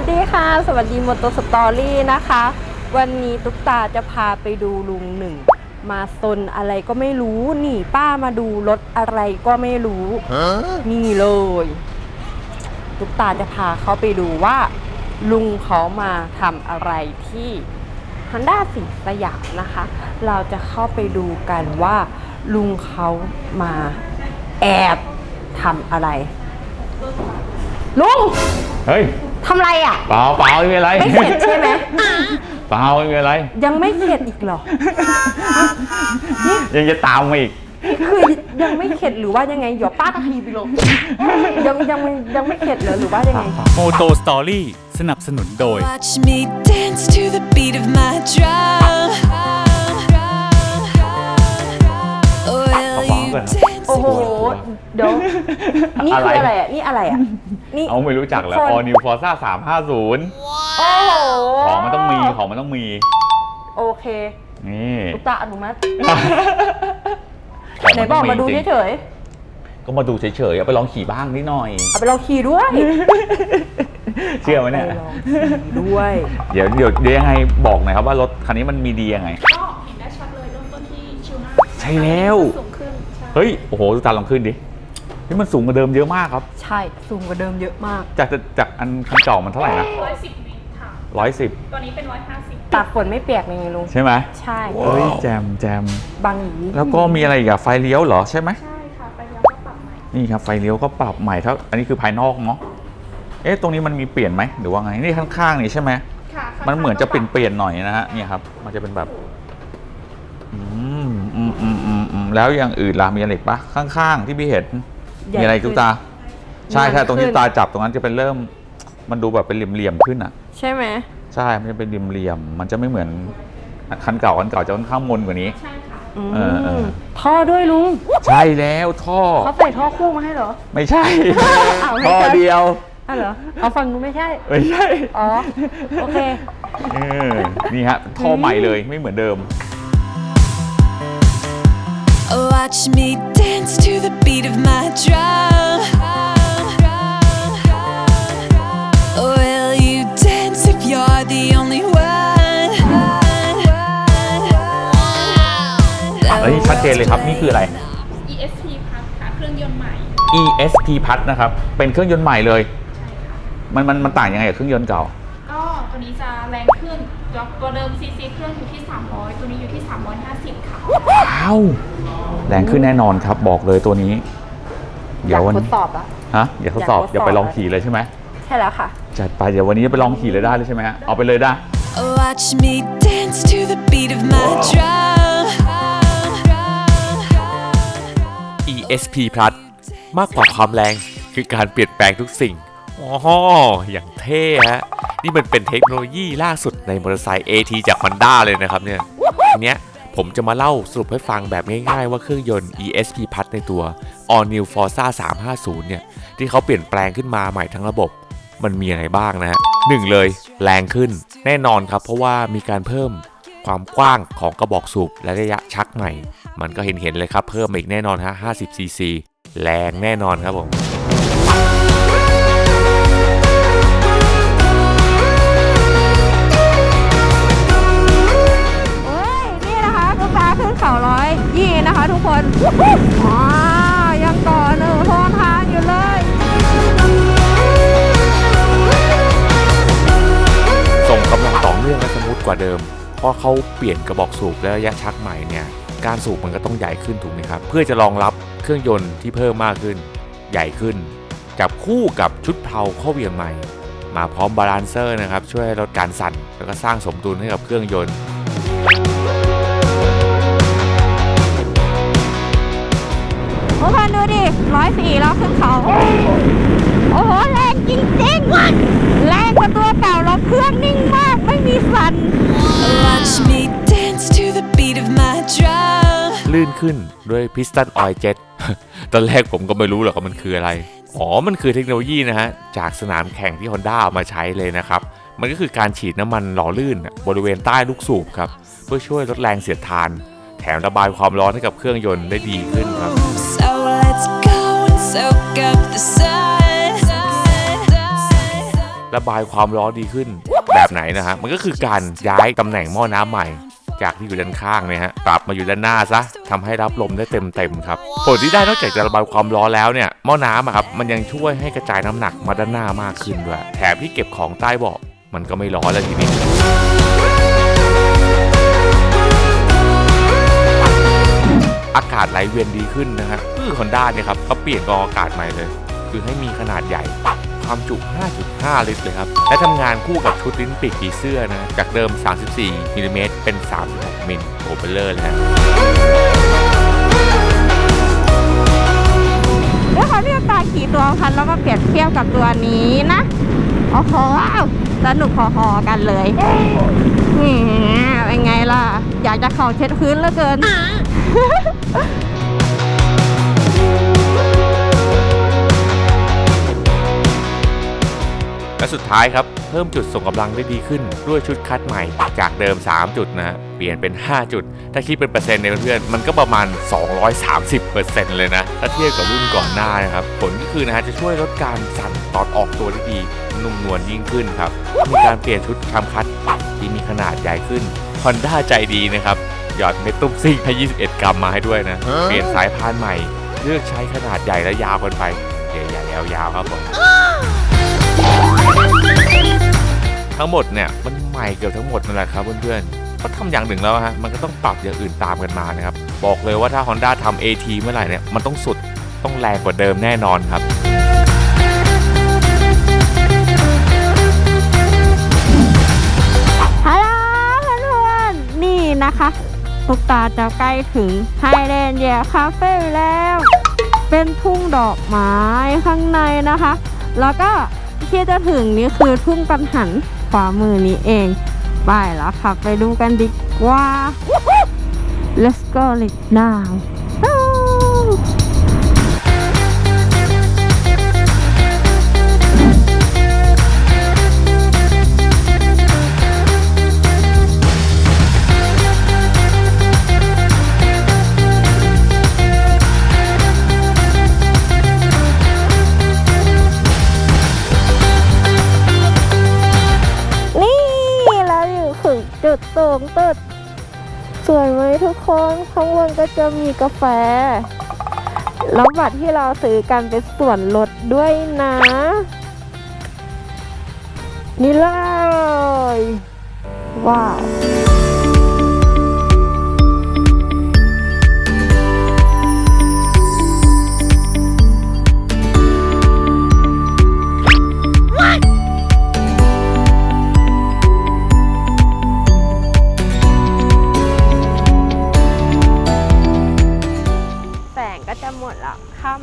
วัสดีค่ะ สวัสดีมอเตอร์สตอรี่นะคะ วันนี้ตุ๊กตาจะพาไปดูลุงหนึ่ง มาซนอะไรก็ไม่รู้หนีป้ามาดูรถอะไรก็ไม่รู้ นี่เลย ตุ๊กตาจะพาเขาไปดูว่า ลุงเขามาทำอะไรที่ฮันด้าสีสยามนะคะ เราจะเข้าไปดูกันว่า ลุงเขามาแอบทำอะไร ลุง เฮ้ย ทำอะไรอะ เปล่าเปล่าไม่มีอะไรไม่เข็ดใช่ไหม เปล่าไม่มีอะไร ยังไม่เข็ดอีกเหรอ ยังจะตามมาอีก คือยังไม่เข็ดหรือว่ายังไงเดี๋ยวป้าตะทีไปลงยังยังยังไม่เข็ดเหรอหรือว่ายังไง โมโตสตอรี่สนับสนุนโดย Watch me dance to the beat of my drum. Will you dance? โอ้โห เดี๋ยว นี่คืออะไรอะ นี่อะไรอะ นี่ เอาไม่รู้จักแล้ว ทุกคน All New Forza 350 โอ้โหของมันต้องมี ของมันต้องมี โอเคนี่ตุ๊กตาอนุมัติของไหนมันบต้ออกงมาดูจริงเฉยๆก็มาดูเฉยๆเอาไปลองขี่บ้างนิดหน่อย ๆ เอาไปลองขี่ด้วยเชื่อไหมเนี่ยาปลองขี่ด้วย เดี๋ยวเดี๋ยวเดี๋ยวยังไงบอกหน่อยครับว่ารถคันนี้มันมีดียังไง ก็เห็นได้ชัดเลยเริ่มต้นที่ชิวหน้าใช่แล้ว สูงขึ้นใช่เฮ้ย โอ้โหดูตาลองขึ้นดิ นี่มันสูงกว่าเดิมเยอะมากครับ ใช่สูงกว่าเดิมเยอะมาก จากจากอันคันเก่ามันเท่าไหร่นะร้อยสิบวิค่ะร้อยสิบตัวนี้เป็นร้อยห้าสิบตากฝนไม่เปียกเลยไงลุงใช่ไหมใช่เฮ้ยแจมแจมบางหยีแล้วก็มีอะไรอีกอะไฟเลี้ยวเหรอใช่ไหมใช่ค่ะไปแล้วก็ปรับใหม่นี่ครับไฟเลี้ยวก็ปรับใหม่เท่าอันนี้คือภายนอกเนาะเอ๊ะตรงนี้มันมีเปลี่ยนไหมหรือว่าไงนี่ข้างๆนี่ใช่ไหมค่ะข้างๆมันเหมือนจะเปลี่ยนเปลี่ยนๆหน่อยนะฮะเนี่ยครับ มันจะเป็นแบบอืมอืมอืมอืมอืมแล้วอย่างอื่นล่ะมีอะไรอีกปะข้างๆที่พี่เห็น ใหญ่มีอะไรขึ้ตุ๊นกตา ใช่ใช่ใหญ่ตรงที่ขึ้นตาจับตรงนั้นจะเป็นเริ่ม มันดูแบบเป็นเหลี่ยมๆขึ้นอะ ใช่ไหมใช่ มันจะเป็นเหลี่ยมๆมันจะไม่เหมือนคันเก่าคันเก่าจะค่อนข้างมนกว่านี้ใช่ค่ะอืมเออเออ ท่อด้วยลุงใช่แล้วท่อ เขาใส่ท่อคู่มาให้เหรอ ไม่ใช่อ้าวไม่ท่อใช่เดียว อะเหรอเอาฟังนู้นไม่ใช่ ไม่ใช่อ๋อ โอเค เออนี่ฮะท่อใหม่เลยไม่เหมือนเดิม Watch me dance to the beat of my drum. Will you dance if you're the only one? เฮ้ยชัดเจนเลยครับนี่คืออะไร ESP พัดค่ะเครื่องยนต์ใหม่ ESP พัดนะครับ เป็นเครื่องยนต์ใหม่เลย ใช่ค่ะ มันมันมันต่างยังไงกับเครื่องยนต์เก่า ก็ตัวนี้จะแรงขึ้นตัวเดิม CC เครื่องอยู่ที่ 300 ตัวนี้อยู่ที่ 350 ค่ะ ว้าว แรงขึ้นแน่นอนครับบอกเลยตัวนี้ เดี๋ยววันอยากทดสอบอะฮะอย่าทดสอบอยากทดสอบอย่าไปลองขี่เลยใช่ไหมใช่แล้วค่ะ จัดไปเดี๋ยววันนี้จะไปลองขี่เลยได้เลยใช่ไหมฮะเอาไปเลยได้ Watch me dance to the beat of my drum. ESP Plus มากกว่าความแรงคือการเปลี่ยนแปลงทุกสิ่งอ๋ออย่างเท่ฮะ นี่มันเป็นเทคโนโลยีล่าสุดในมอเตอร์ไซค์ AT จาก Honda เลยนะครับเนี่ยทีเนี้ย ผมจะมาเล่าสรุปให้ฟังแบบง่ายๆ ว่าเครื่องยนต์ ESP Plus ในตัว All New Forza 350 เนี่ย ที่เขาเปลี่ยนแปลงขึ้นมาใหม่ทั้งระบบ มันมีอะไรบ้างนะฮะหนึ่งเลย แรงขึ้นแน่นอนครับ เพราะว่ามีการเพิ่มความกว้างของกระบอกสูบและระยะชักใหม่ มันก็เห็นเห็นๆเลยครับ เพิ่มอีกแน่นอนฮะ50 cc แรงแน่นอนครับผม ทุกคนว้ายังต่อหนึ่งโทนทางอยู่เลยส่งกำลังต่อเนื่องและสมูทกว่าเดิม เพราะเขาเปลี่ยนกระบอกสูบและระยะชักใหม่เนี่ย การสูบมันก็ต้องใหญ่ขึ้นถูกไหมครับ เพื่อจะรองรับเครื่องยนต์ที่เพิ่มมากขึ้น ใหญ่ขึ้น จับคู่กับชุดเพลาข้อเวียงใหม่ มาพร้อมบาลานเซอร์นะครับ ช่วยลดการสั่น แล้วก็สร้างสมดุลให้กับเครื่องยนต์ ร้อยสี่แล้วขึ้นเขา โอ้โห แรงจริงๆ แรงกว่าตัวเก่าแล้วเครื่องนิ่งมากไม่มีสั่น Watch me dance to the beat of my drum. ลื่นขึ้นด้วย Piston Oil Jet ตอนแรกผมก็ไม่รู้หรอกว่ามันคืออะไร อ๋อ มันคือเทคโนโลยีนะฮะ จากสนามแข่งที่ Honda เอามาใช้เลยนะครับ มันก็คือการฉีดน้ำมันหล่อลื่นบริเวณใต้ลูกสูบครับ เพื่อช่วยลดแรงเสียดทาน แถมระบายความร้อนให้กับเครื่องยนต์ได้ดีขึ้นครับ ระบายความร้อนดีขึ้นแบบไหนนะฮะ มันก็คือการย้ายตำแหน่งหม้อน้ำใหม่ จากที่อยู่ด้านข้างเนี่ยฮะกลับมาอยู่ด้านหน้าซะทำให้รับลมได้เต็มเต็มครับผลที่ได้นอกจากจะระบายความร้อนแล้วเนี่ยหม้อน้ำอะครับมันยังช่วยให้กระจายน้ำหนักมาด้านหน้ามากขึ้นด้วยแถมที่เก็บของใต้เบาะมันก็ไม่ร้อนแล้วทีนี้ อากาศไหลเวียนดีขึ้นนะฮะคือฮอนด้าเนี่ยครับเขาเปลี่ยนกรองอากาศใหม่เลย คือให้มีขนาดใหญ่ความจุ 5.5 ลิตรเลยครับ และทำงานคู่กับชุดลิ้นปีกผีเสื้อนะ จากเดิม 34มิลลิเมตรเป็น 36มิลโอเปอร์เลอร์เลยฮะแล้วเขาเรียกตาขี่ตัวพันแล้วมาเปรียบเทียบกับตัวนี้นะโอ้โหสนุกพอๆกันเลยแหมเป็นไงล่ะ อยากจะเข่าเช็ดพื้นเหลือเกิน และสุดท้ายครับ เพิ่มจุดส่งกำลังได้ดีขึ้นด้วยชุดคัดใหม่จากเดิม 3 จุดนะฮะ เปลี่ยนเป็น 5 จุด ถ้าคิดเป็นเปอร์เซ็นต์เนี่ยเพื่อนๆมันก็ประมาณ 230เปอร์เซ็นต์เลยนะ ถ้าเทียบกับรุ่นก่อนหน้านะครับ ผลก็คือนะฮะจะช่วยลดการสั่นตอนออกตัวได้ดีนุ่มนวลยิ่งขึ้นครับ มีการเปลี่ยนชุดทำคัดที่มีขนาดใหญ่ขึ้น Honda ใจดีนะครับหยอดเม็ดตุ้มซิ่งให้ 21 กรัมมาให้ด้วยนะ เปลี่ยนสายพานใหม่ เลือกใช้ขนาดใหญ่และยาวกันไปใหญ่ๆยาวๆครับผมทั้งหมดเนี่ยมันใหม่เกือบทั้งหมดนั่นแหละครับเพื่อนๆ เขาทำอย่างหนึ่งแล้วฮะมันก็ต้องปรับอย่างอื่นตามกันมานะครับ บอกเลยว่าถ้า Honda ทำ AT เมื่อไหร่เนี่ยมันต้องสุดต้องแรงกว่าเดิมแน่นอนครับฮัลโหลเพื่อนนี่นะคะตุกตาจะใกล้ถึงไฮแลนด์แย่คาเฟ่แล้ว เป็นทุ่งดอกไม้ข้างในนะคะ แล้วก็ที่จะถึงนี่คือทุ่งกังหันขวามือนี้เอง ไปแล้วค่ะ ไปดูกันดีกว่า Let's go เลย now คนข้างบนก็จะมีกาแฟแล้วบัตรที่เราซื้อกันเป็นส่วนลดด้วยนะ นี่เลย ว้าว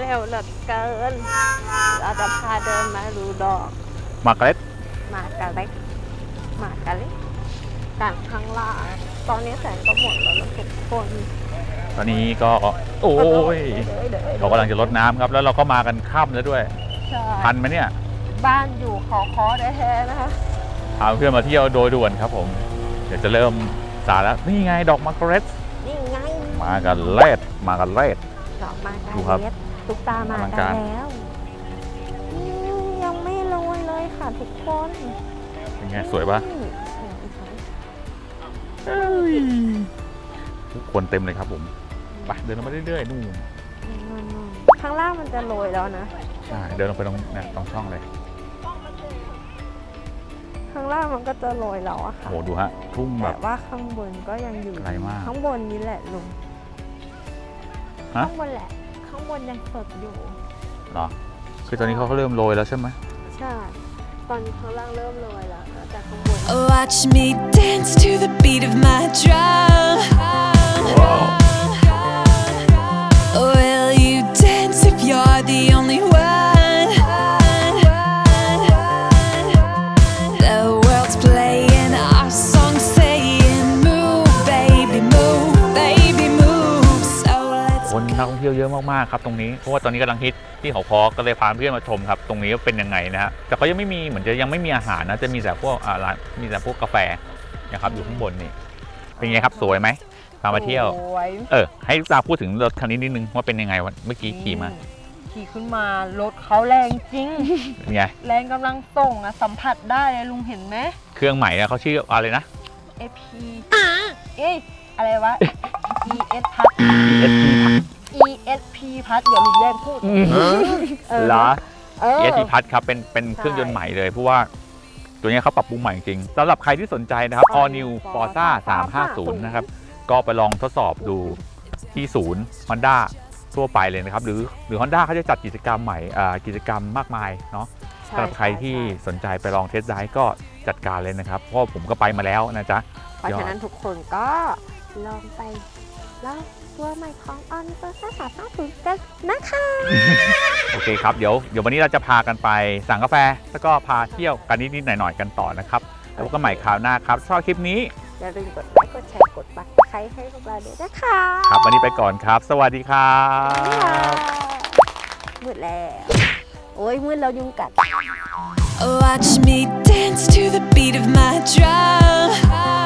เร็วเหลือเกิน เราจะพาเดินมาดูดอกมาร์กาเร็ตหมากกะเล็กหมากกะเล็กกันข้างล่างตอนนี้แสงก็หมดแล้วนะทุกคนตอนนี้ก็โอ้ยเดี๋ยวๆๆเรากำลังจะลดน้ำครับ แล้วเราก็มากันค่ำแล้วด้วย ใช่ทันไหมเนี่ยบ้านอยู่ขอคอแท้ๆนะคะพาเพื่อนมาเที่ยวโดยด่วนครับผม เดี๋ยวจะเริ่มสาแล้วนี่ไงดอกมาร์กาเร็ตนี่ไงมากันเล็ดมากันเล็ดดอกมากดูครับเล็ก ทุกตามาอลังกักานรแล้วอืมยังไม่โรยเลยค่ะทุกคนเป็นไงสวยปะอืมสวยสวยทุกคนเต็มเลยครับผมไปเดินลงมาเรื่อยๆนู่นนู่นๆข้างล่างมันจะโรยแล้วนะ ใช่เดินลงไปตรงเนี่ยตรงช่องเลยข้างล่างมันก็จะโรยแล้วอะโอ้ค่ะ โหดูฮะทุ่งแบแต่บ ว่าข้างบนก็ยังอยู่ไกลมากข้างบนนี้แหละลุงฮะ ข้างบนแหละ ข้างบนยังสดอยู่ เหรอ คือตอนนี้เขาก็เริ่มโรยแล้วใช่ไหมใช่ ตอนข้างล่างเริ่มโรยแล้วนะแต่ข้างบน Watch me dance to the beat of my drum. Will you dance if you're the ท่องเที่ยวเยอะมากๆครับตรงนี้เพราะว่าตอนนี้กำลังฮิตที่เขาคอก็เลยพาเพื่อนมาชมครับตรงนี้ว่าเป็นยังไงนะฮะแต่เขายังไม่มีเหมือนจะยังไม่มีอาหารนะจะมีแต่พวกอ่าร้านมีแต่พวกกาแฟนะครับอยู่ข้างบนนี่เป็นไงครับสวยไหมพามาเที่ยว สวยเออให้ลูกตาพูดถึงรถคันนี้นิดนึงว่าเป็นยังไงวะเมื่อกี้ขี่มาขี่ขึ้นมารถเขาแรงจริง เป็นไงแรงกำลังส่งอะสัมผัสได้เลยลุงเห็นไหมเครื่องใหม่นะเขาชื่ออะไรนะ AP เอ้ยอะไรวะ ES พัด ESP ESP พัดเดี๋ยวลุงแย่งพูดเออเหรอ เออ ESP พัดครับเป็นเป็นเครื่องยนต์ใหม่เลยเพราะว่าตัวนี้เขาปรับปรุงใหม่จริงๆสำหรับใครที่สนใจนะครับ All New Forza 350 นะครับ ก็ไปลองทดสอบดูที่ศูนย์ Honda ทั่วไปเลยนะครับ หรือหรือ Honda เขาจะจัดกิจกรรมใหม่อ่ากิจกรรมมากมายเนาะใช่สำหรับใครที่ช่สนใจไปลองเทสได้ก็จัดการเลยนะครับ เพราะว่าผมก็ไปมาแล้วนะจ๊ะ เพราะฉะนั้นทุกคนก็ลองไปลอง ตัวใหม่ของออนเตอร์ซ่าสามห้าศูนย์กันนะคะ โอเคครับ เดี๋ยวเดี๋ยววันนี้เราจะพากันไปสั่งกาแฟ แล้วก็พาเที่ยวกันนิดๆหน่อยๆกันต่อนะครับ แล้วพบกันใหม่คราวหน้าครับชอบคลิปนี้อย่าลืมกดไลค์กดแชร์กดบัตรใครให้พวกเราด้วยนะคะครับวันนี้ไปก่อนครับ สวัสดีครับมืดแล้ว โอ้ยมืดแล้วยุงกัด Watch me dance to the beat of my drum.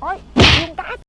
Ôi, dùng cát.